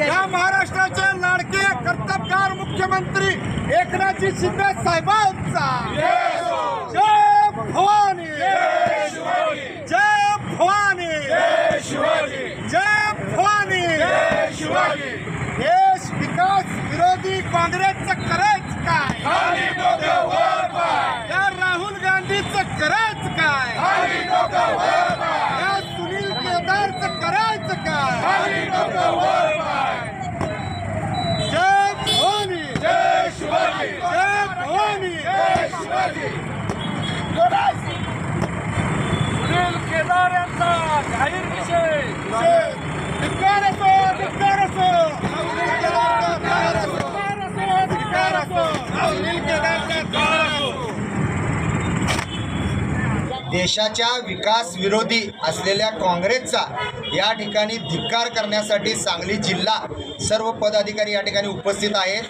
या महाराष्ट्राचे लाडके कर्तबगार मुख्यमंत्री एकनाथजी शिंदे साहेबांचा. जय भवानी. जय भवानी. जय भवानी. देश विकास विरोधी काँग्रेसचं करायच काय? राहुल गांधीचं करायच काय? सुनील केदार यांचा जाहीर निषेध। धिक्कार असो धिक्कार असो धिक्कार असो धिक्कार असो सुनील केदारचा धिक्कार असो देशाच्या विकास विरोधी असलेल्या काँग्रेसचा या ठिकाणी धिक्कार करण्यासाठी सांगली जिल्हा सर्व पदाधिकारी या ठिकाणी उपस्थित आहेत.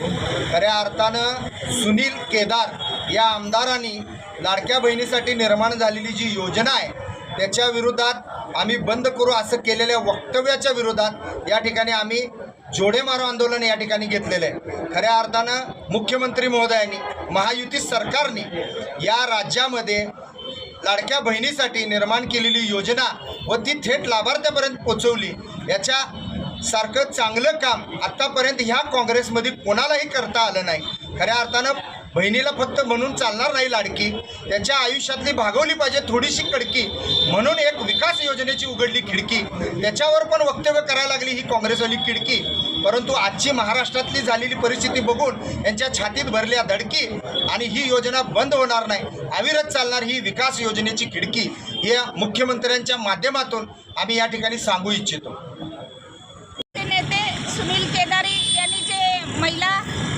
खऱ्या अर्थानं सुनील केदार या आमदारांनी लाडक्या बहिणीसाठी निर्माण झालेली जी योजना आहे त्याच्या विरोधात आम्ही बंद करू असं केलेल्या वक्तव्याच्या विरोधात या ठिकाणी आम्ही जोडे मारो आंदोलन या ठिकाणी घेतलेलं आहे. खऱ्या अर्थानं मुख्यमंत्री महोदयांनी महायुती सरकारने या राज्यामध्ये लाडक्या बहिणीसाठी निर्माण केलेली योजना व ती थेट लाभार्थ्यापर्यंत पोचवली. याच्या सारखं चांगलं काम आत्तापर्यंत ह्या काँग्रेसमध्ये कोणालाही करता आलं नाही. खऱ्या अर्थानं बहिणीला फक्त म्हणून चालणार नाही लाडकी. त्याच्या आयुष्यातली भागवली पाहिजे थोडीशी कडकी. म्हणून एक विकास योजनेची उघडली खिडकी. त्याच्यावर पण वक्तव्य करायला लागली ही काँग्रेसवाली खिडकी. परंतु आजची महाराष्ट्रातली झालेली परिस्थिती बघून यांच्या छातीत भरल्या धडकी आणि ही योजना बंद होणार नाही. अविरत चालणार ही विकास योजनेची खिडकी या मुख्यमंत्र्यांच्या माध्यमातून आम्ही या ठिकाणी सांगू इच्छितो नेते सुनील केदारी यांनी जे महिला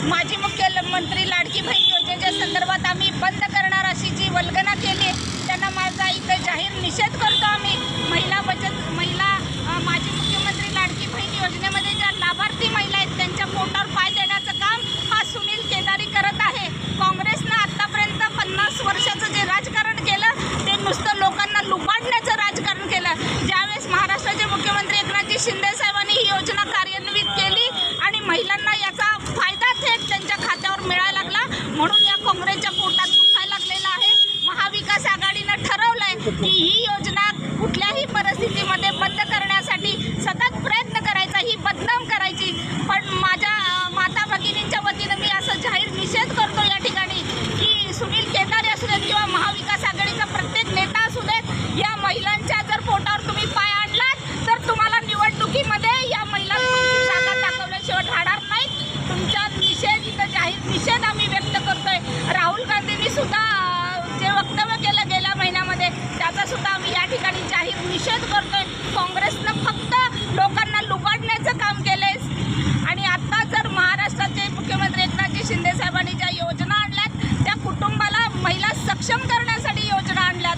माजी मुख्यमंत्री लाडकी बहीण योजनेच्या संदर्भात आम्ही बंद करणार अशी जी वल्गना केली त्यांना माझा इथं जाहीर निषेध करतो आम्ही महिला बचत महिला अ, माजी मुख्यमंत्री लाडकी बहीण योजनेमध्ये ज्या लाभार्थी महिला आहेत त्यांच्या पोटावर पाय देण्याचं काम हा सुनील केदारी करत आहे काँग्रेसनं आत्तापर्यंत पन्नास वर्षाचं जे राजकारण केलं ते नुसतं लोकांना लुबाडण्याचं राजकारण केलं ज्यावेळेस महाराष्ट्राचे मुख्यमंत्री एकनाथजी शिंदे साहेबांनी ही योजना कार्यान्वित केली आणि महिलांना याचा फायदा थेट त्यांच्या खात्यावर मिळायला लागला म्हणून या काँग्रेसच्या पोटात दुखायला लागलेलं आहे महाविकास आघाडीनं ठरवलंय की ही योजना कुठल्याही परिस्थितीमध्ये बंद करण्यासाठी सतत प्रयत्न करायचा ही बदनाम करायची पण माझ्या अं, माता भगिनींच्या वतीनं मी असं जाहीर निषेध करतो या ठिकाणी की सुनील केदारे असू देत किंवा महाविकास आघाडीचा प्रत्येक नेता असू देत या महिलांच्या जर पोटावर तुम्ही पाय आणलात तर तुम्हाला निवडणुकीमध्ये या महिलांना जागा दाखवल्याशिवाय राहणार नाहीत तुमचा निषेध इथं जाहीर निषेध आम्ही व्यक्त करतोय राहुल गांधींनी सुद्धा अं, जे वक्तव्य केलं गेल्या महिन्यामध्ये त्याचा सुद्धा आम्ही या ठिकाणी जाहीर निषेध करतोय. काँग्रेसनं फक्त लोकांना लुबाडण्याचं काम केलंय. आणि आता जर महाराष्ट्राचे मुख्यमंत्री एकनाथजी शिंदे साहेबांनी ज्या योजना आणल्यात त्या कुटुंबाला महिला सक्षम करण्यासाठी योजना आणल्यात.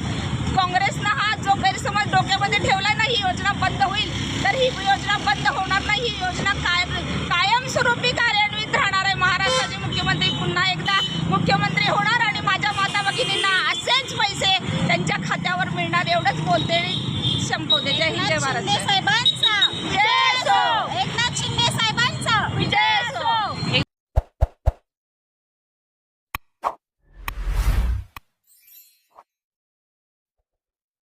काँग्रेसनं हा जो गैरसमज डोक्यामध्ये ठेवला ना ही योजना बंद होईल. तर ही योजना बंद होणार नाही. ही योजना कायम कायम कार्यान्वित राहणार आहे महाराष्ट्राचे मुख्यमंत्री पुन्हा एकदा मुख्यमंत्री होणार आणि माझ्या माता भगिनींना असेच पैसे त्यांच्या